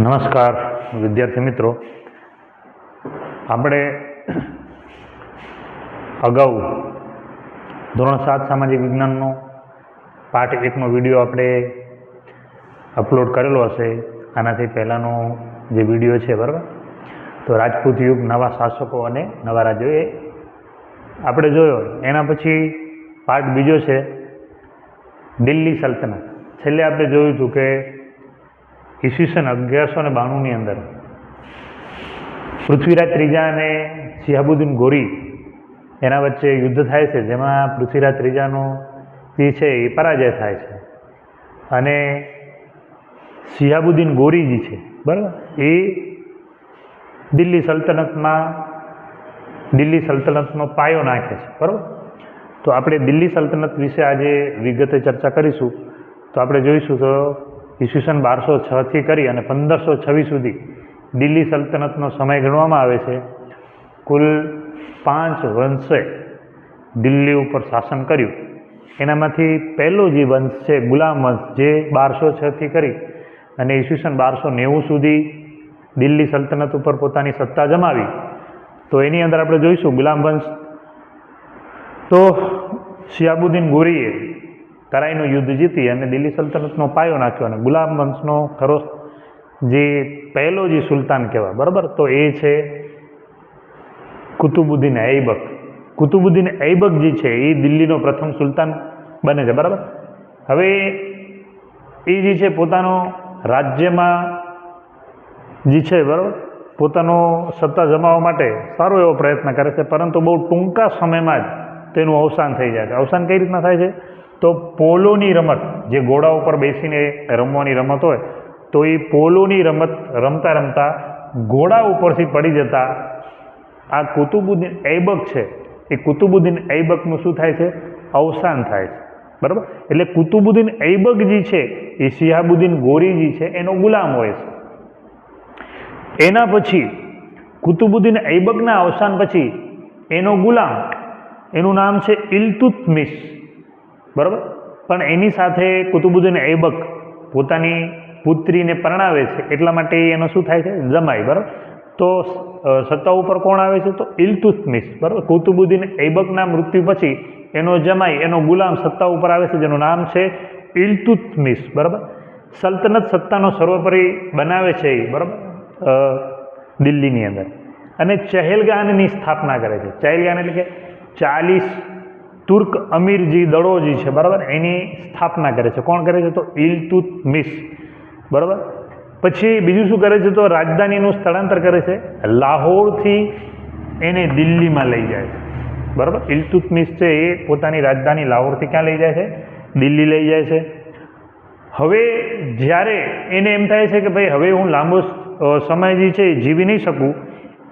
નમસ્કાર, વિદ્યાર્થી મિત્રો. આપણે અગાઉ ધોરણ સાત સામાજિક વિજ્ઞાનનો પાઠ એકનો વીડિયો આપણે અપલોડ કરેલો હશે. આનાથી પહેલાંનો જે વીડિયો છે, બરાબર? તો રાજપૂત યુગ, નવા શાસકો અને નવા રાજ્યો એ આપણે જોયો. એના પછી પાઠ બીજો છે, દિલ્હી સલ્તનત. છેલ્લે આપણે જોયું હતું કે ઈસવીસન અગિયારસો ને બાણુંની અંદર. પૃથ્વીરાજ ત્રીજા અને શિહાબુદ્દીન ગોરી એના વચ્ચે યુદ્ધ થાય છે, જેમાં પૃથ્વીરાજ ત્રીજાનો જે છે એ પરાજય થાય છે. અને શિહાબુદ્દીન ગોરીજી છે, બરાબર? એ દિલ્હી સલ્તનતમાં, દિલ્હી સલ્તનતનો પાયો નાખે છે, બરાબર? તો આપણે દિલ્હી સલ્તનત વિશે આજે વિગતે ચર્ચા કરીશું. તો આપણે જોઈશું તો ઈસવીસન બારસો છથી કરી અને પંદરસો છવ્વીસ સુધી દિલ્હી સલ્તનતનો સમય ગણવામાં આવે છે. કુલ પાંચ વંશે દિલ્હી ઉપર શાસન કર્યું. એનામાંથી પહેલો જે વંશ છે, ગુલામ વંશ, જે બારસો છથી કરી અને ઈસવીસન બારસો નેવું સુધી દિલ્હી સલ્તનત ઉપર પોતાની સત્તા જમાવી. તો એની અંદર આપણે જોઈશું ગુલામ વંશ. તો શિયાબુદ્દીન ગોરીએ તરાઈનું યુદ્ધ જીતી અને દિલ્હી સલ્તનતનો પાયો નાખ્યો અને ગુલામ વંશનો ખરો જે પહેલો જે સુલતાન કહેવાય, બરાબર? તો એ છે કુતુબુદ્દીન ઐબક. કુતુબુદ્દીન ઐબક જે છે, એ દિલ્હીનો પ્રથમ સુલતાન બને છે, બરાબર? હવે એ જે છે, પોતાનો રાજ્યમાં જે છે, બરાબર? પોતાનો સત્તા જમાવવા માટે સારો એવો પ્રયત્ન કરે છે, પરંતુ બહુ ટૂંકા સમયમાં જ તેનું અવસાન થઈ જાય છે. અવસાન કઈ રીતના થાય છે? તો પોલોની રમત, જે ઘોડા ઉપર બેસીને રમવાની રમત હોય, તો એ પોલોની રમત રમતા રમતા ઘોડા ઉપરથી પડી જતા આ કુતુબુદ્દીન ઐબક છે. એ કુતુબુદ્દીન ઐબકનું શું થાય છે? અવસાન થાય છે. બરાબર? એટલે કુતુબુદ્દીન ઐબકજી છે, એ શિહાબુદ્દીન ગોરીજી છે, એનો ગુલામ હોય છે. એના પછી કુતુબુદ્દીન ઐબકના અવસાન પછી એનો ગુલામ, એનું નામ છે ઇલ્તુત્મિશ. બરાબર? પણ એની સાથે કુતુબુદ્દીન ઐબક પોતાની પુત્રીને પરણાવે છે, એટલા માટે એનો શું થાય છે? જમાઈ, બરાબર? તો સત્તા ઉપર કોણ આવે છે? તો ઇલ્તુત્મિશ બરાબર? કુતુબુદ્દીન ઐબકના મૃત્યુ પછી એનો જમાઈ, એનો ગુલામ સત્તા ઉપર આવે છે, જેનું નામ છે ઇલ્તુત્મિશ બરાબર? સલ્તનત સત્તાનો સર્વોપરી બનાવે છે એ, બરાબર? દિલ્હીની અંદર. અને ચહેલગાનની સ્થાપના કરે છે. ચહેલગાન એટલે કે ચાલીસ તુર્ક અમીરજી દળોજી છે, બરાબર? એની સ્થાપના કરે છે. કોણ કરે છે તો ઇલતુતમિશ બરાબર? પછી બીજું શું કરે છે તો રાજધાનીનું સ્થળાંતર કરે છે. લાહોરથી એને દિલ્હીમાં લઈ જાય છે. બરાબર? ઇલતુતમિસ છે એ પોતાની રાજધાની લાહોરથી ક્યાં લઈ જાય છે? દિલ્હી લઈ જાય છે. હવે જ્યારે એને એમ થાય છે કે ભાઈ હવે હું લાંબો સમય જે છે એ જીવી નહીં શકું,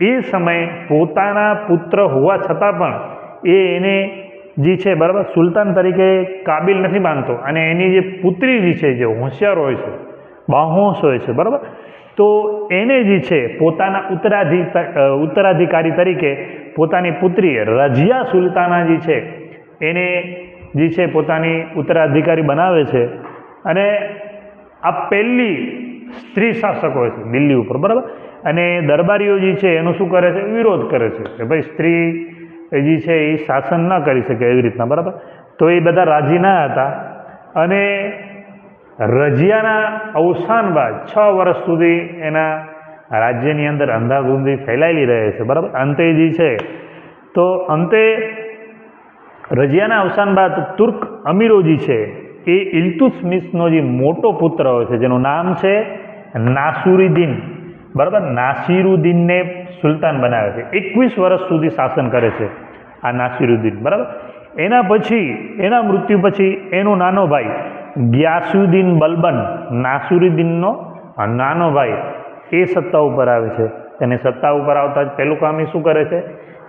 એ સમયે પોતાના પુત્ર હોવા છતાં પણ એ એને જે છે, બરાબર? સુલતાન તરીકે કાબિલ નથી માનતો. અને એની જે પુત્રી જે છે, જે હોશિયાર હોય છે, બાહોશ હોય છે, બરાબર? તો એને જે છે, પોતાના ઉત્તરાધિ, ઉત્તરાધિકારી તરીકે પોતાની પુત્રી રજિયા સુલતાના જે છે, એને જે છે, પોતાની ઉત્તરાધિકારી બનાવે છે. અને આ પહેલી સ્ત્રી શાસક હોય છે, દિલ્હી ઉપર, બરાબર? અને દરબારીઓ જે છે, એનો શું કરે છે? વિરોધ કરે છે કે ભાઈ સ્ત્રી જે છે એ શાસન ન કરી શકે એવી રીતના, બરાબર? તો એ બધા રાજી ના હતા અને રજિયાના અવસાન બાદ છ વર્ષ સુધી એના રાજ્યની અંદર અંધાધૂંધી ફેલાયેલી રહે છે, બરાબર? અંતે જે છે, તો અંતે રજિયાના અવસાન બાદ તુર્ક અમીરોજી છે એ ઇલ્તુસ્મિસનો જે મોટો પુત્ર હોય છે, જેનું નામ છે નાસુરુદ્દીન બરાબર? નાસિરુદ્દીનને સુલતાન બનાવે છે. એકવીસ વર્ષ સુધી શાસન કરે છે આ નાસિરુદ્દીન, બરાબર? એના પછી, એના મૃત્યુ પછી એનો નાનો ભાઈ ગ્યાસુદ્દીન બલબન, નાસુરુદ્દીનનો નાનો ભાઈ, એ સત્તા ઉપર આવે છે. અને સત્તા ઉપર આવતા જ પહેલું કામ એ શું કરે છે?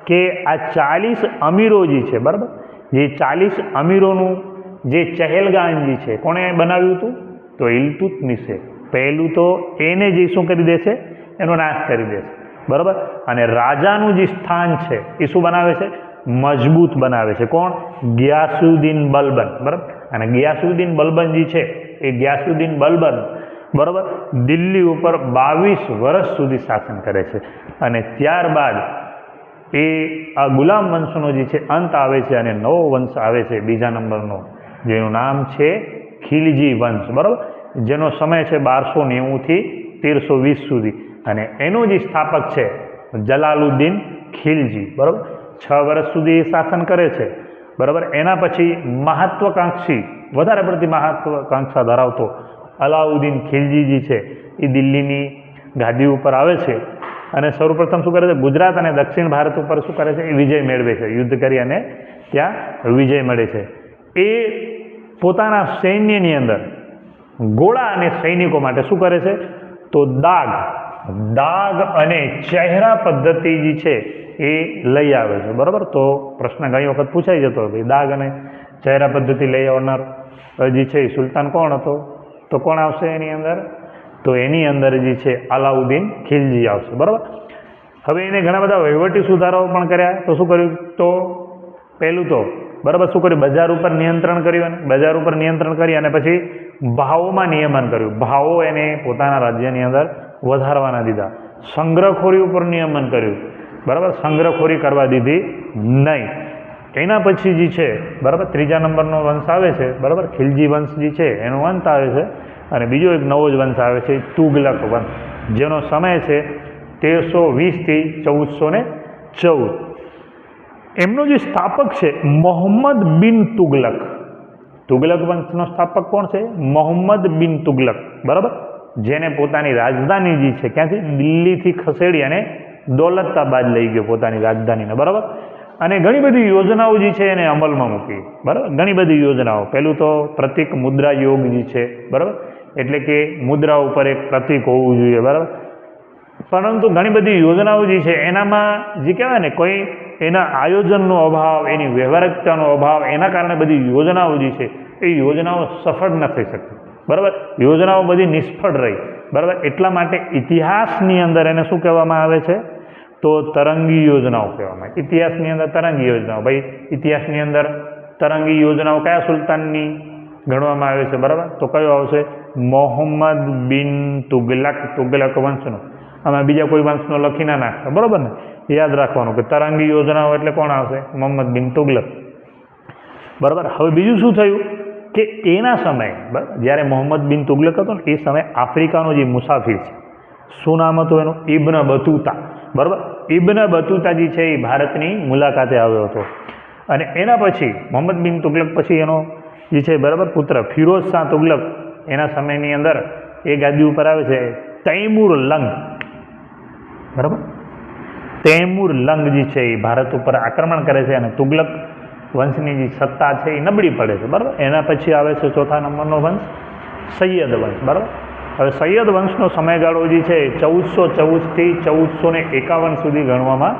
કે આ ચાલીસ અમીરો જે છે, બરાબર? જે ચાલીસ અમીરોનું જે ચહેલગાંજી છે, કોણે બનાવ્યું હતું? તો ઇલતુતમિશે પહેલું તો એને જે શું કરી દેશે? એનો નાશ કરી દેશે. બરાબર? અને રાજાનું જે સ્થાન છે, એ શું બનાવે છે? મજબૂત બનાવે છે. કોણ? ગ્યાસુદ્દીન બલબન. બરાબર? અને ગ્યાસુદ્દીન બલબન જે છે, એ ગ્યાસુદ્દીન બલબન, બરાબર? દિલ્હી ઉપર બાવીસ વર્ષ સુધી શાસન કરે છે. અને ત્યારબાદ એ આ ગુલામ વંશનો જે છે, અંત આવે છે અને નવો વંશ આવે છે, બીજા નંબરનો, જેનું નામ છે ખિલજી વંશ. બરાબર? જેનો સમય છે બારસો નેવુંથી તેરસો વીસ સુધી. અને એનો જે સ્થાપક છે, જલાલુદ્દીન ખિલજી, બરાબર? છ વર્ષ સુધી શાસન કરે છે. બરાબર? એના પછી મહત્વકાંક્ષી, વધારે પડતી મહત્વકાંક્ષા ધરાવતો અલાઉદ્દીન ખિલજીજી છે. એ દિલ્હીની ગાદી ઉપર આવે છે અને સૌપ્રથમ શું કરે છે? ગુજરાત અને દક્ષિણ ભારત ઉપર શું કરે છે? એ વિજય મેળવે છે. યુદ્ધ કરી અને ત્યાં વિજય મળે છે. એ પોતાના સૈન્યની અંદર ગોળા અને સૈનિકો માટે શું કરે છે? તો દાગ દાગ અને ચહેરા પદ્ધતિ જે છે એ લઈ આવે છે. બરાબર? તો પ્રશ્ન ઘણી વખત પૂછાઈ જતો ભાઈ દાગ અને ચહેરા પદ્ધતિ લઈ આવનાર જે છે એ સુલતાન કોણ હતો? તો કોણ આવશે એની અંદર? તો એની અંદર જે છે અલાઉદ્દીન ખિલજી આવશે. બરાબર? હવે એને ઘણા બધા વહીવટી સુધારાઓ પણ કર્યા. તો શું કર્યું? તો પહેલું તો, બરાબર, શું કર્યું? બજાર ઉપર નિયંત્રણ કર્યું અને બજાર ઉપર નિયંત્રણ કરી અને પછી ભાવોમાં નિયમન કર્યું. ભાવો એને પોતાના રાજ્યની અંદર વધારવાના દીધા. સંગ્રહખોરી ઉપર નિયમન કર્યું. બરાબર? સંગ્રહખોરી કરવા દીધી નહીં. એના પછી જે છે, બરાબર? ત્રીજા નંબરનો વંશ આવે છે, બરાબર? ખિલજી વંશ જે છે, એનો અંત આવે છે. અને બીજો એક નવો જ વંશ આવે છે, તુગલક વંશ. જેનો સમય છે તેરસો વીસથી ચૌદસો ને ચૌદ. એમનો જે સ્થાપક છે, મોહમ્મદ બિન તુગલક. તુગલક વંશનો સ્થાપક કોણ છે? મોહમ્મદ બિન તુગલક. બરાબર? જેને પોતાની રાજધાની જે છે, ક્યાંથી? દિલ્હીથી ખસેડી અને દોલતાબાદ લઈ ગયો પોતાની રાજધાનીને, બરાબર? અને ઘણી બધી યોજનાઓ જે છે એને અમલમાં મૂકી, બરાબર? ઘણી બધી યોજનાઓ. પહેલું તો પ્રતિક મુદ્રા યોગ જે છે, બરાબર? એટલે કે મુદ્રા ઉપર એક પ્રતિક હોવું જોઈએ, બરાબર? પરંતુ ઘણી બધી યોજનાઓ જે છે, એનામાં જે કહેવાય ને, કોઈ એના આયોજનનો અભાવ, એની વ્યવહારિકતાનો અભાવ, એના કારણે બધી યોજનાઓ જે છે, એ યોજનાઓ સફળ ન થઈ શકતી. બરાબર? યોજનાઓ બધી નિષ્ફળ રહી. બરાબર? એટલા માટે ઇતિહાસની અંદર એને શું કહેવામાં આવે છે? તો તરંગી યોજનાઓ કહેવામાં ઇતિહાસની અંદર તરંગી યોજનાઓ. ભાઈ, ઇતિહાસની અંદર તરંગી યોજનાઓ કયા સુલતાનની ગણવામાં આવે છે? બરાબર? તો કયો આવશે? મોહમ્મદ બિન તુગલક. તુગલક વંશનો. આમાં બીજા કોઈ વંશનો લખી ના નાખતા. બરાબર ને? યાદ રાખવાનું કે તરંગી યોજનાઓ એટલે કોણ આવશે? મોહમ્મદ બિન તુગલક. બરાબર? હવે બીજું શું થયું? કે એના સમયે જ્યારે મોહમ્મદ બિન તુગલક હતો ને, એ સમયે આફ્રિકાનો જે મુસાફિર છે, શું નામ હતું એનું? ઇબ્ન બતુતા, બરાબર? ઇબ્ન બતુતાજી છે એ ભારતની મુલાકાતે આવ્યો હતો. અને એના પછી, મોહમ્મદ બિન તુગલક પછી એનો જે છે, બરાબર, પુત્ર ફિરોઝ શાહ તુગલક, એના સમયની અંદર એ ગાદી ઉપર આવે છે, તૈમુર લંગ, બરાબર? તૈમુર લંગ જે છે એ ભારત ઉપર આક્રમણ કરે છે અને તુગલક વંશની જે સત્તા છે એ નબળી પડે છે, બરાબર? એના પછી આવે છે ચોથા નંબરનો વંશ, સૈયદ વંશ, બરાબર? હવે સૈયદ વંશનો સમયગાળો જે છે ચૌદસો ચૌદથી ચૌદસો ને એકાવન સુધી ગણવામાં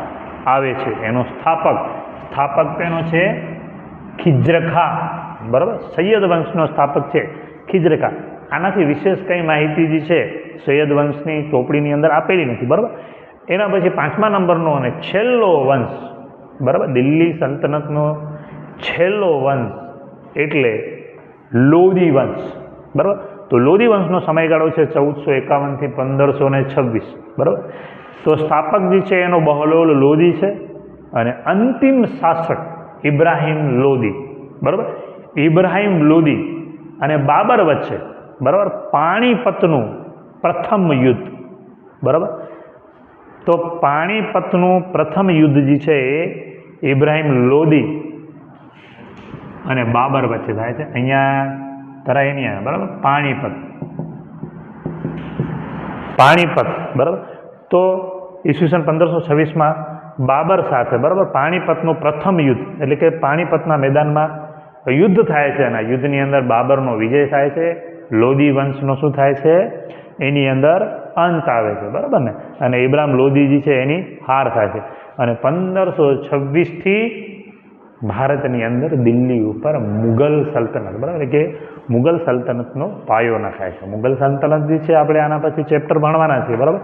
આવે છે. એનો સ્થાપક સ્થાપક તેનો છે ખિજ્રખા, બરાબર? સૈયદ વંશનો સ્થાપક છે ખિજ્રખા. આનાથી વિશેષ કંઈ માહિતી જે છે, સૈયદ વંશની ચોપડીની અંદર આપેલી નથી, બરાબર? એના પછી પાંચમા નંબરનો અને છેલ્લો વંશ, બરાબર? દિલ્હી સલ્તનતનો છેલ્લો વંશ એટલે લોધી વંશ. બરાબર? તો લોધી વંશનો સમયગાળો છે ચૌદસો એકાવનથી પંદરસો ને છવ્વીસ. બરાબર? તો સ્થાપક જે છે એનો બહલોલ લોધી છે અને અંતિમ શાસક ઇબ્રાહિમ લોધી બરાબર? ઇબ્રાહિમ લોધી અને બાબર વચ્ચે, બરાબર? પાણીપતનું પ્રથમ યુદ્ધ. બરાબર? તો પાણીપતનું પ્રથમ યુદ્ધ જે છે એ ઇબ્રાહિમ લોધી અને બાબર વચ્ચે થાય છે. અહીંયા તરાઈ નહીં આવે બરાબર? પાણીપત. પાણીપત, બરાબર? તો ઈસવીસન પંદરસો છવ્વીસમાં બાબર સાથે, બરાબર? પાણીપતનું પ્રથમ યુદ્ધ, એટલે કે પાણીપતના મેદાનમાં યુદ્ધ થાય છે અને યુદ્ધની અંદર બાબરનો વિજય થાય છે. લોધી વંશનો શું થાય છે? એની અંદર અંત આવે છે, બરાબર ને? અને ઇબ્રાહિમ લોદીજી છે, એની હાર થાય છે. અને પંદરસો છવ્વીસથી ભારતની અંદર દિલ્હી ઉપર મુગલ સલ્તનત બરાબર કે મુગલ સલ્તનતનો પાયો નખાય છે મુગલ સલ્તનત જે છે આપણે આના પછી ચેપ્ટર ભણવાના છીએ બરાબર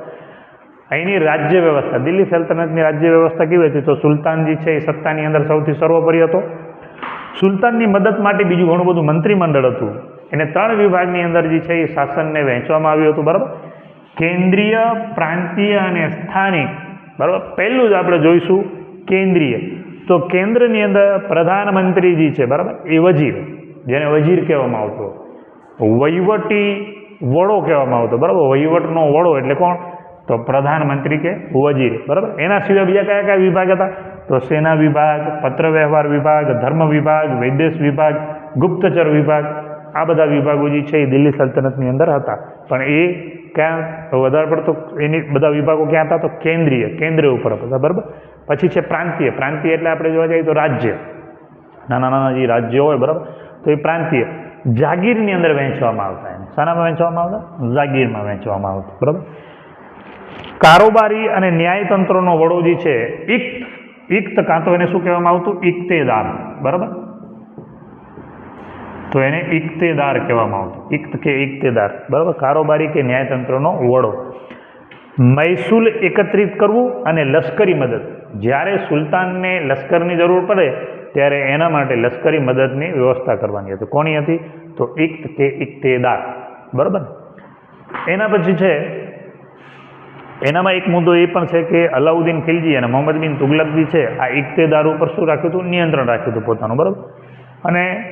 અહીંની રાજ્ય વ્યવસ્થા દિલ્હી સલ્તનતની રાજ્ય વ્યવસ્થા કેવી હતી તો સુલતાનજી છે એ સત્તાની અંદર સૌથી સર્વોપરી હતો સુલતાનની મદદ માટે બીજું ઘણું બધું મંત્રીમંડળ હતું એને ત્રણ વિભાગની અંદર જે છે એ શાસનને વહેંચવામાં આવ્યું હતું બરાબર કેન્દ્રીય પ્રાંતીય અને સ્થાનિક બરાબર પહેલું જ આપણે જોઈશું કેન્દ્રીય તો કેન્દ્રની અંદર પ્રધાનમંત્રીજી છે, બરાબર? એ વજીર, જેને વજીર કહેવામાં આવતો. વહીવટી વડો કહેવામાં આવતો, બરાબર? વહીવટનો વડો એટલે કોણ? તો પ્રધાનમંત્રી કે વજીર, બરાબર? એના સિવાય બીજા કયા કયા વિભાગ હતા? તો સેના વિભાગ, પત્ર વ્યવહાર વિભાગ, ધર્મ વિભાગ, વૈદેશ વિભાગ, ગુપ્તચર વિભાગ, આ બધા વિભાગો જે છે એ દિલ્હી સલ્તનતની અંદર હતા. પણ એ ક્યાં વધારે પડતો, એની બધા વિભાગો ક્યાં હતા? તો કેન્દ્રીય, કેન્દ્ર ઉપર હતા, બરાબર? પછી છે પ્રાંતીય. પ્રાંતીય એટલે આપણે જોવા જઈએ તો રાજ્ય. નાના નાના જે રાજ્યો હોય, બરાબર? તો એ પ્રાંતીય. જાગીરની અંદર વહેંચવામાં આવતા એને. શાનામાં વહેંચવામાં આવતા? જાગીરમાં વહેંચવામાં આવતું. બરાબર? કારોબારી અને ન્યાયતંત્રનો વડો જે છે, ઇક્ત. ઇક્ત કાં તો એને શું કહેવામાં આવતું? ઇક્તેદાર. બરાબર? તો એને ઇક્તેદાર કહેવામાં આવતું. ઇક્ત કે ઇક્તેદાર. બરાબર? કારોબારી કે ન્યાયતંત્રનો વડો. મહેસૂલ એકત્રિત કરવું અને લશ્કરી મદદ. જ્યારે સુલતાનને લશ્કરની જરૂર પડે, ત્યારે એના માટે લશ્કરી મદદની વ્યવસ્થા કરવાની હતી. કોની હતી? તો ઇક્ત કે ઇક્તેદાર. બરાબર એના પછી છે, એનામાં એક મુદ્દો એ પણ છે કે અલાઉદ્દીન ખિલજી અને મોહમ્મદ બિન તુગલકજી છે, આ ઇક્તેદાર ઉપર શું રાખ્યું હતું? નિયંત્રણ રાખ્યું હતું પોતાનું. બરાબર? અને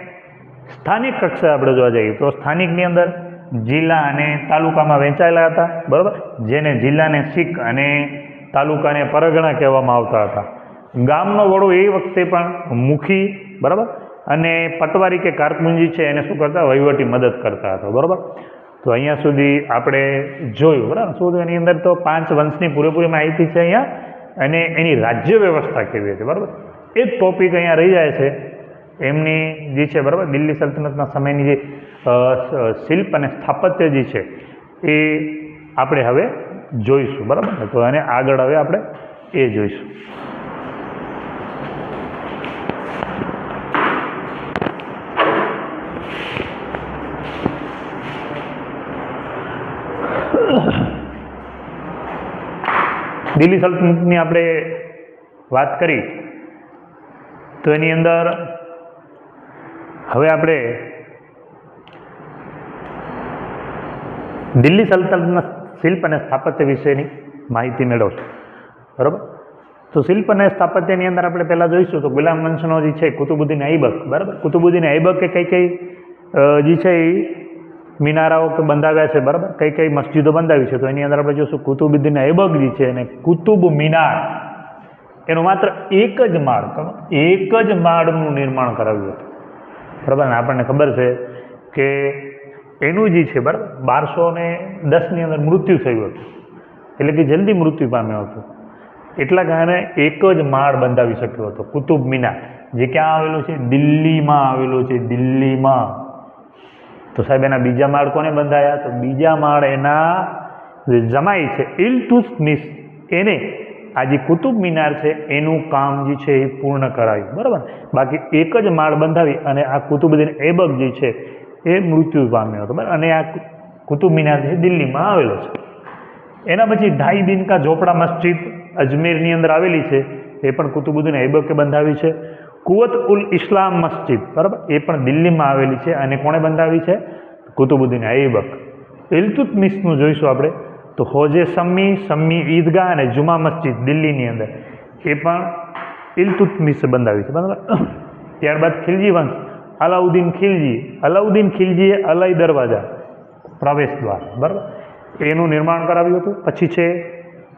સ્થાનિક કક્ષાએ આપણે જોવા જઈએ તો સ્થાનિકની અંદર જિલ્લા અને તાલુકામાં વહેંચાયેલા હતા. બરાબર? જેને જિલ્લાને શીખ અને તાલુકાને પરગણા કહેવામાં આવતા હતા. ગામનો વડો એ વખતે પણ મુખી, બરાબર? અને પટવારી કે કારકુંજી છે, એને શું કરતા? વહીવટી મદદ કરતા હતા, બરાબર? તો અહીંયા સુધી આપણે જોયું, બરાબર? શું એની અંદર તો પાંચ વંશની પૂરેપૂરી માહિતી છે અહીંયા, અને એની રાજ્ય વ્યવસ્થા કેવી હતી, બરાબર? એ જ ટોપિક અહીંયા રહી જાય છે. એમની જે છે, બરાબર? દિલ્હી સલ્તનતના સમયની જે શિલ્પ અને સ્થાપત્ય જે છે, એ આપણે હવે જોઈશું, બરાબર ને? તો એને આગળ હવે આપણે એ જોઈશું. દિલ્હી સલ્તનતની આપણે વાત કરી, તો એની અંદર હવે આપણે દિલ્હી સલ્તનતના શિલ્પ અને સ્થાપત્ય વિશેની માહિતી મેળવશું. બરાબર? તો શિલ્પ અને સ્થાપત્યની અંદર આપણે પહેલાં જોઈશું તો ગુલામ વંશનો જે છે, કુતુબુદ્દીન ઐબક બરાબર? કુતુબુદ્દીન ઐબકે કઈ કઈ જે છે એ મિનારાઓ બંધાવ્યા છે, બરાબર? કઈ કઈ મસ્જિદો બંધાવી છે, તો એની અંદર આપણે જોઈશું કુતુબુદ્દીન ઐબક જે છે એને કુતુબ મિનાર. એનું માત્ર એક જ માળ એક જ માળનું નિર્માણ કરાવ્યું હતું. બરાબર? આપણને ખબર છે કે એનું જે છે, બરાબર? બારસો ને દસની અંદર મૃત્યુ થયું હતું. એટલે કે જલ્દી મૃત્યુ પામ્યો હતો. એટલા કારણે એક જ માળ બંધાવી શક્યો હતો, કુતુબ મિનાર. જે ક્યાં આવેલું છે? દિલ્હીમાં આવેલું છે, દિલ્હીમાં. તો સાહેબ, એના બીજા માળ કોને બંધાયા? તો બીજા માળ એના જે જમાઈ છે ઇલતુસ્મિસ એને આ જે કુતુબ મિનાર છે, એનું કામ જે છે એ પૂર્ણ કરાયું, બરાબર? બાકી એક જ માળ બંધાવી અને આ કુતુબદ્દીન એબક જે છે એ મૃત્યુ પામ્યો હતો. બરાબર? અને આ કુતુબ મિનાર છે, દિલ્હીમાં આવેલો છે. એના પછી ઢાઈ દિન કા ઝોપડા મસ્જિદ અજમેરની અંદર આવેલી છે. એ પણ કુતુબુદ્દીન ઐબકે બંધાવી છે. કુવત ઉલ ઇસ્લામ મસ્જિદ, બરાબર? એ પણ દિલ્હીમાં આવેલી છે અને કોણે બંધાવી છે? કુતુબુદ્દીન ઐબક. ઇલતુતમિસનું જોઈશું આપણે. તો હોજે સમ્મી સમ્મી ઈદગાહ અને જુમા મસ્જિદ દિલ્હીની અંદર. એ પણ ઇલતુતમિસે બંધાવી છે. બરાબર? ત્યારબાદ ખિલજી વંશ. અલાઉદ્દીન ખિલજી, અલાઉદ્દીન ખિલજીએ અલય દરવાજા પ્રવેશ દ્વાર, બરાબર? એનું નિર્માણ કરાવ્યું હતું. પછી છે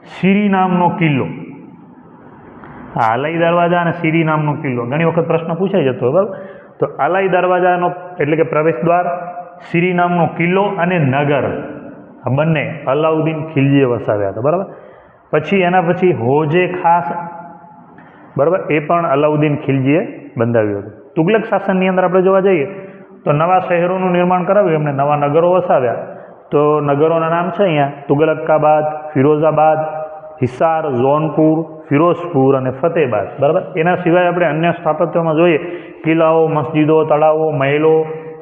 સિરી નામનો કિલ્લો. આ અલાઈ દરવાજા અને સિરી નામનો કિલ્લો. ઘણી વખત પ્રશ્ન પૂછાઈ જતો બરાબર? તો અલાઈ દરવાજાનો એટલે કે પ્રવેશ દ્વાર, સિરી નામનો કિલ્લો અને નગર. આ બંને અલાઉદ્દીન ખિલજીએ વસાવ્યા હતા, બરાબર? પછી એના પછી હોજે ખાસ, બરાબર? એ પણ અલાઉદ્દીન ખિલજીએ બંધાવ્યું હતું. તુગલક શાસનની અંદર આપણે જોવા જઈએ, તો નવા શહેરોનું નિર્માણ કરાવ્યું એમણે નવા નગરો વસાવ્યા. તો નગરોના નામ છે અહીંયા તુગલકાબાદ ફિરોઝાબાદ, હિસાર જોનપુર ફિરોઝપુર અને ફતેહબાદ બરાબર? એના સિવાય આપણે અન્ય સ્થાપત્યોમાં જોઈએ, કિલ્લાઓ, મસ્જિદો, તળાવો, મહેલો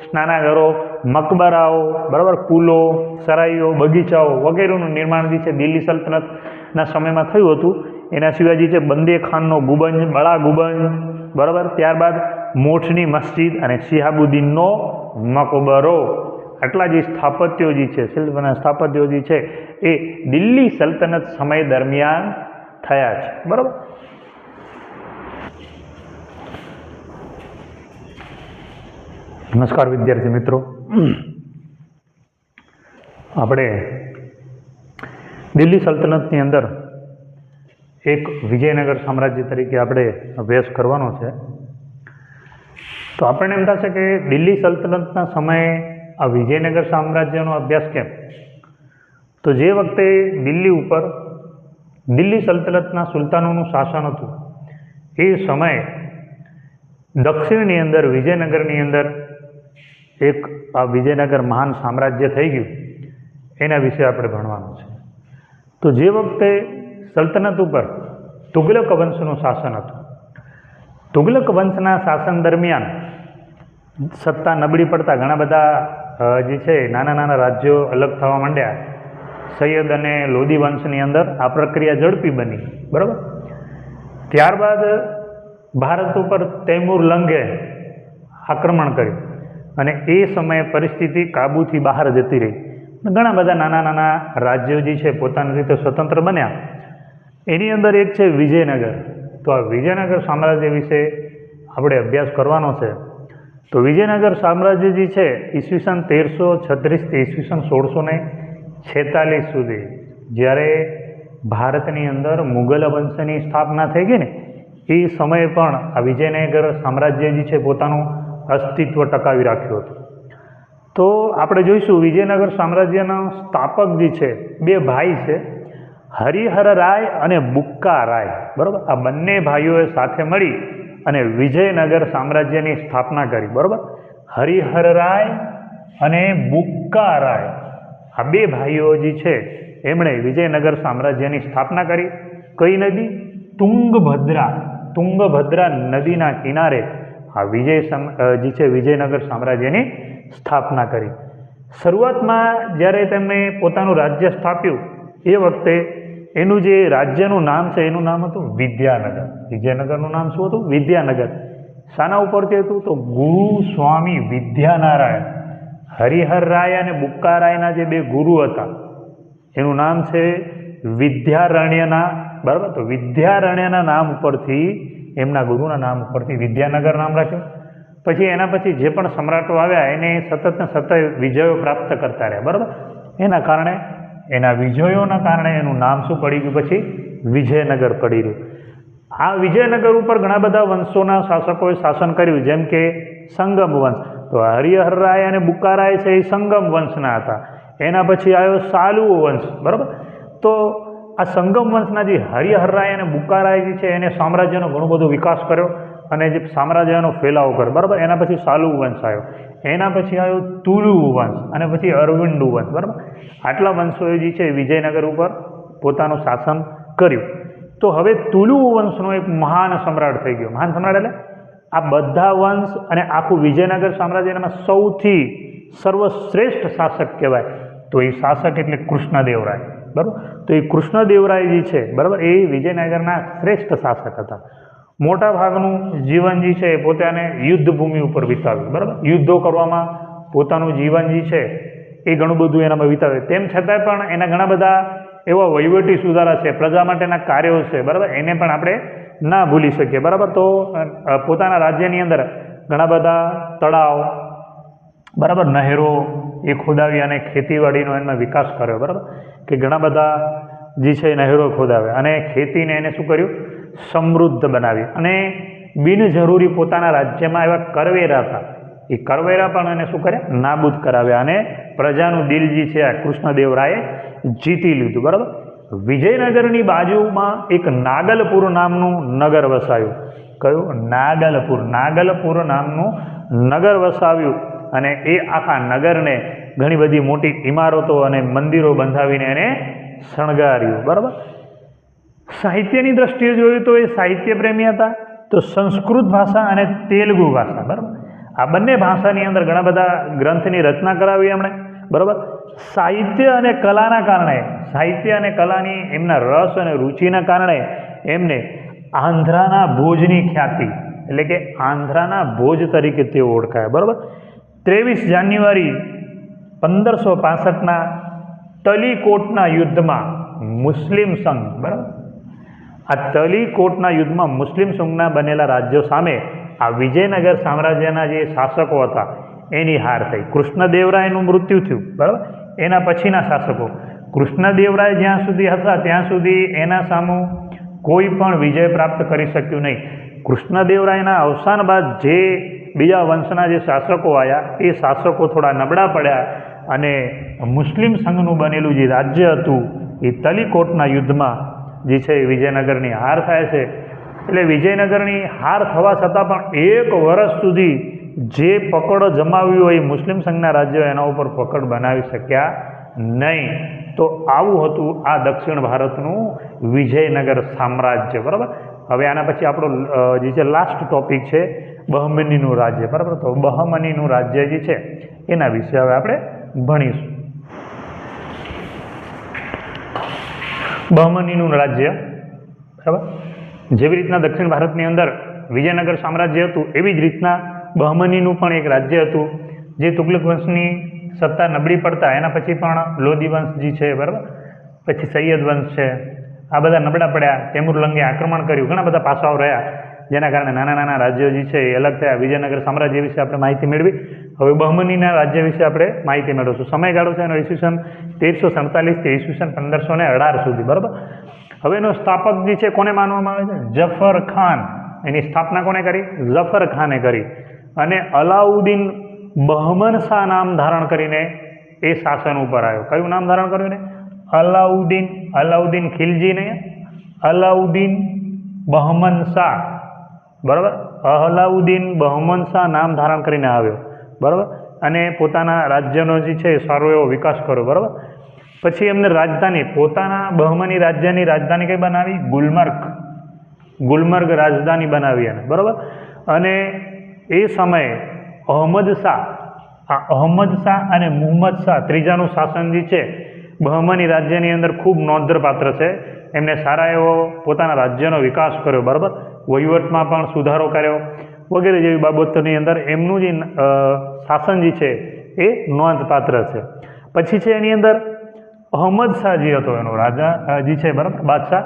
સ્નાનાગરો મકબરાઓ, બરાબર? પુલો, સરાઈઓ, બગીચાઓ વગેરેનું નિર્માણ જે છે દિલ્હી સલ્તનતના સમયમાં થયું હતું. એના સિવાય જે છે બંદે ખાનનો ગુબંજ બળા ગુબંજ બરાબર? ત્યારબાદ મોઠની મસ્જિદ અને શિહાબુદ્દીનનો મકબરો. આટલા જે સ્થાપત્યો જે છે, શિલ્પના સ્થાપત્યો જે છે, એ દિલ્હી સલ્તનત સમય દરમિયાન થયા છે. બરાબર? નમસ્કાર વિદ્યાર્થી મિત્રો. આપણે દિલ્હી સલ્તનતની અંદર એક વિજયનગર સામ્રાજ્ય તરીકે આપણે અભ્યાસ કરવાનો છે. તો આપણને એમ થશે કે દિલ્હી સલ્તનતના સમયે આ વિજયનગર સામ્રાજ્યનો અભ્યાસ કેમ? તો જે વખતે દિલ્હી ઉપર દિલ્હી સલ્તનતના સુલતાનોનું શાસન હતું, એ સમયે દક્ષિણની અંદર, વિજયનગરની અંદર એક આ વિજયનગર મહાન સામ્રાજ્ય થઈ ગયું. એના વિશે આપણે ભણવાનું છે. તો જે વખતે સલ્તનત ઉપર તુગલક વંશનું શાસન હતું તુગલક વંશના શાસન દરમિયાન સત્તા નબળી પડતા ઘણા બધા જે છે, નાના નાના રાજ્યો અલગ થવા માંડ્યા. સૈયદ અને લોધી વંશની અંદર આ પ્રક્રિયા ઝડપી બની. બરાબર? ત્યારબાદ ભારત ઉપર તૈમૂર લંગે આક્રમણ કર્યું અને એ સમયે પરિસ્થિતિ કાબૂથી બહાર જતી રહી. ઘણા બધા નાના નાના રાજ્યો જે છે, પોતાની રીતે સ્વતંત્ર બન્યા. એની અંદર એક છે વિજયનગર. તો આ વિજયનગર સામ્રાજ્ય વિશે આપણે અભ્યાસ કરવાનો છે. તો વિજયનગર સામ્રાજ્ય જે છે, ઈસવીસન તેરસો છત્રીસથી ઈસવીસન સોળસો ને છેતાલીસ સુધી. જ્યારે ભારતની અંદર મુગલ વંશની સ્થાપના થઈ ગઈ ને, એ સમયે પણ આ વિજયનગર સામ્રાજ્ય જે છે પોતાનું અસ્તિત્વ ટકાવી રાખ્યું હતું. તો આપણે જોઈશું વિજયનગર સામ્રાજ્યના સ્થાપક જે છે, બે ભાઈ છે. હરિહર રાય અને બુક્કા રાય. બરાબર? આ બંને ભાઈઓએ સાથે મળી અને વિજયનગર સામ્રાજ્યની સ્થાપના કરી. બરાબર? હરિહર રાય અને બુક્કા રાય. આ બે ભાઈઓ જે છે, એમણે વિજયનગર સામ્રાજ્યની સ્થાપના કરી. કઈ નદી? તુંગભદ્રા. તુંગભદ્રા નદીના કિનારે આ વિજય જે છે, વિજયનગર સામ્રાજ્યની સ્થાપના કરી. શરૂઆતમાં જ્યારે તેમણે પોતાનું રાજ્ય સ્થાપ્યું, એ વખતે એનું જે રાજ્યનું નામ છે, એનું નામ હતું વિદ્યાનગર. વિજયનગરનું નામ શું હતું? વિદ્યાનગર. શાના ઉપરથી હતું તો ગુરુ સ્વામી વિદ્યાનારાયણ. હરિહર રાય અને બુક્કા રાયના જે બે ગુરુ હતા, એનું નામ છે વિદ્યારણ્યના, બરાબર? તો વિદ્યારણ્યના નામ ઉપરથી, એમના ગુરુના નામ ઉપરથી વિદ્યાનગર નામ રાખ્યું. પછી એના પછી જે પણ સમ્રાટો આવ્યા, એને સતત ને સતત વિજયો પ્રાપ્ત કરતા રહ્યા, બરાબર? એના કારણે એના વિજયોના કારણે એનું નામ શું પડી ગયું પછી? વિજયનગર પડી રહ્યું. આ વિજયનગર ઉપર ઘણા બધા વંશોના શાસકોએ શાસન કર્યું, જેમ કે સંગમ વંશ. તો હરિહરરાય અને બુકારાય છે એ સંગમ વંશના હતા. એના પછી આવ્યો સાલુઓ વંશ, બરાબર? તો આ સંગમ વંશના જે હરિહરરાય અને બુકારાય જે છે એને સામ્રાજ્યનો ઘણો બધો વિકાસ કર્યો અને જે સામ્રાજ્યનો ફેલાવો કર્યો, બરાબર? એના પછી સાલુ વંશ આવ્યો. એના પછી આવ્યો તુલુ વંશ અને પછી અરવિંદુ વંશ, બરાબર? આટલા વંશોએ જે છે વિજયનગર ઉપર પોતાનું શાસન કર્યું. તો હવે તુલુ વંશનો એક મહાન સમ્રાટ થઈ ગયો. મહાન સમ્રાટ એટલે આ બધા વંશ અને આખું વિજયનગર સામ્રાજ્યમાં સૌથી સર્વશ્રેષ્ઠ શાસક કહેવાય. તો એ શાસક એટલે કૃષ્ણદેવરાય, બરાબર? તો એ કૃષ્ણદેવરાય જે છે, બરાબર? એ વિજયનગરના શ્રેષ્ઠ શાસક હતા. મોટા ભાગનું જીવન જે છે એ પોતાને યુદ્ધ ભૂમિ ઉપર વિતાવ્યું, બરાબર? યુદ્ધો કરવામાં પોતાનું જીવન જે છે એ ઘણું બધું એનામાં વિતાવ્યું. તેમ છતાંય પણ એના ઘણા બધા એવા વહીવટી સુધારા છે, પ્રજા માટેના કાર્યો છે, બરાબર? એને પણ આપણે ના ભૂલી શકીએ, બરાબર? તો પોતાના રાજ્યની અંદર ઘણા બધા તળાવ, બરાબર? નહેરો, એ ખોદાવી અને ખેતીવાડીનો એમાં વિકાસ કર્યો, બરાબર? કે ઘણા બધા જે છે નહેરો ખોદાવ્યા. અને ખેતીને એને શું કર્યું? સમૃદ્ધ બનાવી. અને બિનજરૂરી પોતાના રાજ્યમાં એવા કરવેરા હતા. એ કરવેરા પણ એને શું કર્યા? નાબૂદ કરાવ્યા અને પ્રજાનું દિલ જે છે આ કૃષ્ણદેવરાયે જીતી લીધું. બરાબર? વિજયનગરની બાજુમાં એક નાગલપુર નામનું નગર વસાયું કયું? નાગલપુર. નાગલપુર નામનું નગર વસાવ્યું. અને એ આખા નગરને ઘણી બધી મોટી ઇમારતો અને મંદિરો બંધાવીને એને શણગાર્યું. બરાબર? સાહિત્યની દ્રષ્ટિએ જોયું તો એ સાહિત્ય પ્રેમી હતા, તો સંસ્કૃત ભાષા અને તેલુગુ ભાષા, બરાબર? આ બંને ભાષાની અંદર ઘણા બધા ગ્રંથની રચના કરાવી એમણે, બરાબર? સાહિત્ય અને કલાના કારણે, સાહિત્ય અને કલાની એમના રસ અને રુચિના કારણે એમને આંધ્રાના ભોજની ખ્યાતિ, એટલે કે આંધ્રાના ભોજ તરીકે તેઓ ઓળખાય, બરાબર? ત્રેવીસ જાન્યુઆરી પંદરસો પાસઠના તલીકોટના યુદ્ધમાં મુસ્લિમ સંઘ, બરાબર? આ તલીકોટના યુદ્ધમાં મુસ્લિમ સંઘના બનેલા રાજ્યો સામે આ વિજયનગર સામ્રાજ્યના જે શાસકો હતા, એની હાર થઈ. કૃષ્ણદેવરાયનું મૃત્યુ થયું, બરાબર? એના પછીના શાસકો. કૃષ્ણદેવરાય જ્યાં સુધી હતા, ત્યાં સુધી એના સામું કોઈ પણ વિજય પ્રાપ્ત કરી શક્યું નહીં. કૃષ્ણદેવરાયના અવસાન બાદ જે બીજા વંશના જે શાસકો આવ્યા એ શાસકો થોડા નબળા પડ્યા અને મુસ્લિમ સંઘનું બનેલું જે રાજ્ય હતું, એ તલીકોટના યુદ્ધમાં જે છે, એ વિજયનગરની હાર થાય છે. એટલે વિજયનગરની હાર થવા છતાં પણ એક વર્ષ સુધી જે પકડો જમાવ્યું હોય મુસ્લિમ સંઘના રાજ્યો એના ઉપર પકડ બનાવી શક્યા નહીં. તો આવું હતું આ દક્ષિણ ભારતનું વિજયનગર સામ્રાજ્ય, બરાબર? હવે આના પછી આપણો જે છે લાસ્ટ ટોપિક છે, બહમનીનું રાજ્ય, બરાબર? તો બહમનીનું રાજ્ય જે છે, એના વિશે હવે આપણે ભણીશું. બહમનીનું રાજ્ય, બરાબર? જેવી રીતના દક્ષિણ ભારતની અંદર વિજયનગર સામ્રાજ્ય હતું, એવી જ રીતના બહમનીનું પણ એક રાજ્ય હતું, જે તુગલક વંશની સત્તા નબળી પડતા, એના પછી પણ લોધી વંશ જે છે, બરાબર? પછી સૈયદ વંશ છે, આ બધા નબળા પડ્યા તૈમુરલંગે આક્રમણ કર્યું, ઘણા બધા પાસાઓ રહ્યા. જેના કારણે નાના નાના રાજ્યો જે છે એ અલગ થયા. વિજયનગર સામ્રાજ્ય વિશે આપણે માહિતી મેળવી. હવે બહમનીના રાજ્ય વિશે આપણે માહિતી મેળવશું. સમયગાળો છે એનો ઈસવીસન તેરસો સડતાલીસથી ઈસવીસન પંદરસો ને અઢાર સુધી, બરાબર? હવે એનો સ્થાપક જે છે કોને માનવામાં આવે છે? જફર ખાન. એની સ્થાપના કોને કરી? જફર ખાને કરી. અને અલાઉદ્દીન બહમન નામ ધારણ કરીને એ શાસન ઉપર આવ્યો. કયું નામ ધારણ કર્યું ને અલાઉદ્દીન અલાઉદ્દીન ખિલજી ને અલાઉદ્દીન બહમન શાહ. બરાબર? અલાઉદ્દીન બહમન શાહ નામ ધારણ કરીને આવ્યો. બરાબર? અને પોતાના રાજ્યનો જે છે સારો એવો વિકાસ કર્યો. બરાબર? પછી એમને રાજધાની, પોતાના બહમની રાજ્યની રાજધાની કઈ બનાવી? ગુલમર્ગ. ગુલમર્ગ રાજધાની બનાવી એને. બરાબર? અને એ સમયે અહમદ શાહ, આ અહમદ શાહ અને મુહમ્મદ શાહ ત્રીજાનું શાસન જે છે, બહમની રાજ્યની અંદર ખૂબ નોંધપાત્ર છે. એમને સારા એવો પોતાના રાજ્યનો વિકાસ કર્યો. બરાબર? વહીવટમાં પણ સુધારો કર્યો. વગેરે જેવી બાબતોની અંદર એમનું જે શાસન જે છે એ નોંધપાત્ર છે. પછી છે એની અંદર અહમદ શાહ જે હતો એનો રાજા જે છે બરાબર, બાદશાહ.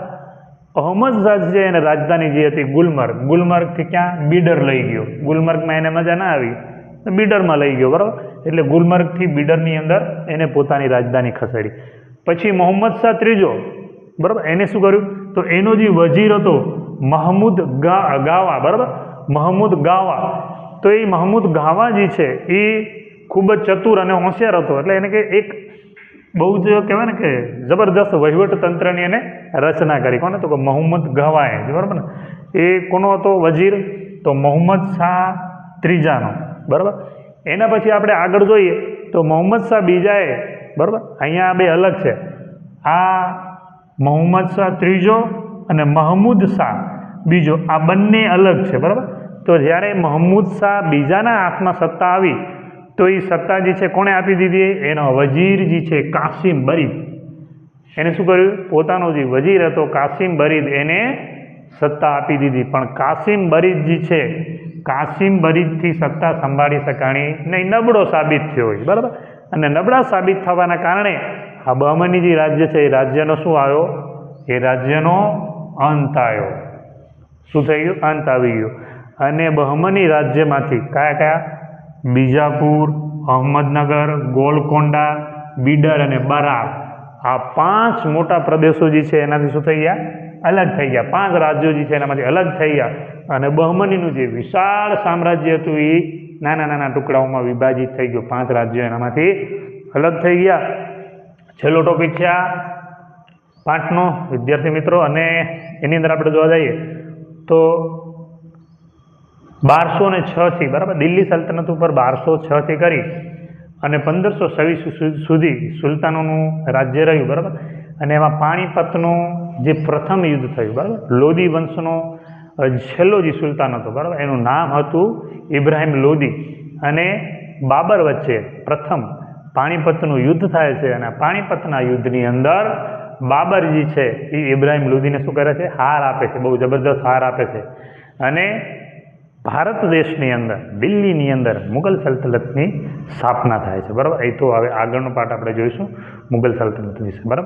અહમદ શાહ જે એને રાજધાની જે હતી ગુલમર્ગ. ગુલમર્ગથી ક્યાં? બીડર લઈ ગયો. ગુલમર્ગમાં એને મજા ના આવી. બીડરમાં લઈ ગયો, બરાબર? એટલે ગુલમર્ગથી બીડરની અંદર એને પોતાની રાજધાની ખસેડી. પછી મોહમ્મદ શાહ ત્રીજો, બરાબર? એને શું કર્યું? તો એનો જે વજીર હતો મહમૂદ ગાવા, બરાબર? મહમૂદ ગાવા. તો એ મહમૂદ ગાવા જે છે, એ ખૂબ જ ચતુર અને હોશિયાર હતો. એટલે એને કે એક બહુ જ કહેવાય ને કે જબરદસ્ત વહીવટ તંત્રની એને રચના કરી. કોને તો કે મોહમ્મદ ગવાએ. બરાબર ને? એ કોનો હતો? વજીર? તો મોહમ્મદ શાહ ત્રીજાનો. બરાબર? એના પછી આપણે આગળ જોઈએ, તો મોહમ્મદ શાહ બીજાએ, બરાબર? અહીંયા બે અલગ છે. આ મોહમ્મદ શાહ ત્રીજો અને મહમૂદ શાહ. બીજો, આ બંને અલગ છે, બરાબર? તો જ્યારે મહમૂદ શાહ બીજાના હાથમાં સત્તા આવી, તો એ સત્તા જે છે કોણે આપી દીધી? એનો વજીર જે છે, કાસિમ બરીદ. એને શું કર્યું? પોતાનો જે વજીર હતો, કાસિમ બરીદ, એને સત્તા આપી દીધી. પણ કાસિમ બરીદ જે છે, કાસિમ બરીદથી સત્તા સંભાળી શકાણી નહીં. નબળો સાબિત થયો હોય, બરાબર? અને નબળા સાબિત થવાના કારણે આ બહમની જે રાજ્ય છે, એ રાજ્યનો શું આવ્યો? એ રાજ્યનો અંત આવ્યો શું થઈ ગયું? અંત આવી ગયો. અને બહમની રાજ્યમાંથી કયા કયા? બીજાપુર, અહમદનગર, ગોલકોંડા, બીડર અને બરાક. આ પાંચ મોટા પ્રદેશો જે છે એનાથી શું થઈ ગયા? અલગ થઈ ગયા. પાંચ રાજ્યો જે છે એનામાંથી અલગ થઈ ગયા. અને બહમનીનું જે વિશાળ સામ્રાજ્ય હતું એ નાના નાના ટુકડાઓમાં વિભાજિત થઈ ગયું. પાંચ રાજ્યો એનામાંથી અલગ થઈ ગયા. છેલ્લો ટોપિક છે આ. પાંચનો વિદ્યાર્થી મિત્રો અને એની અંદર આપણે જોવા જઈએ તો બારસો ને છથી બરાબર? દિલ્હી સલ્તનત ઉપર બારસો છથી કરી અને પંદરસો છવ્વીસ સુધી સુલતાનોનું રાજ્ય રહ્યું, બરાબર? અને એમાં પાણીપતનું જે પ્રથમ યુદ્ધ થયું, બરાબર? લોધી વંશનો છેલ્લો જે સુલતાન હતો, બરાબર? એનું નામ હતું ઇબ્રાહિમ લોધી અને બાબર વચ્ચે પ્રથમ પાણીપતનું યુદ્ધ થાય છે અને પાણીપતના યુદ્ધની અંદર બાબરજી છે એ ઇબ્રાહિમ લુદીને શું કરે છે? હાર આપે છે, બહુ જબરદસ્ત હાર આપે છે. અને ભારત દેશની અંદર, દિલ્હીની અંદર મુગલ સલ્તનતની સ્થાપના થાય છે. બરાબર? એ તો હવે આગળનો પાઠ આપણે જોઈશું, મુગલ સલ્તનત વિશે બરાબર?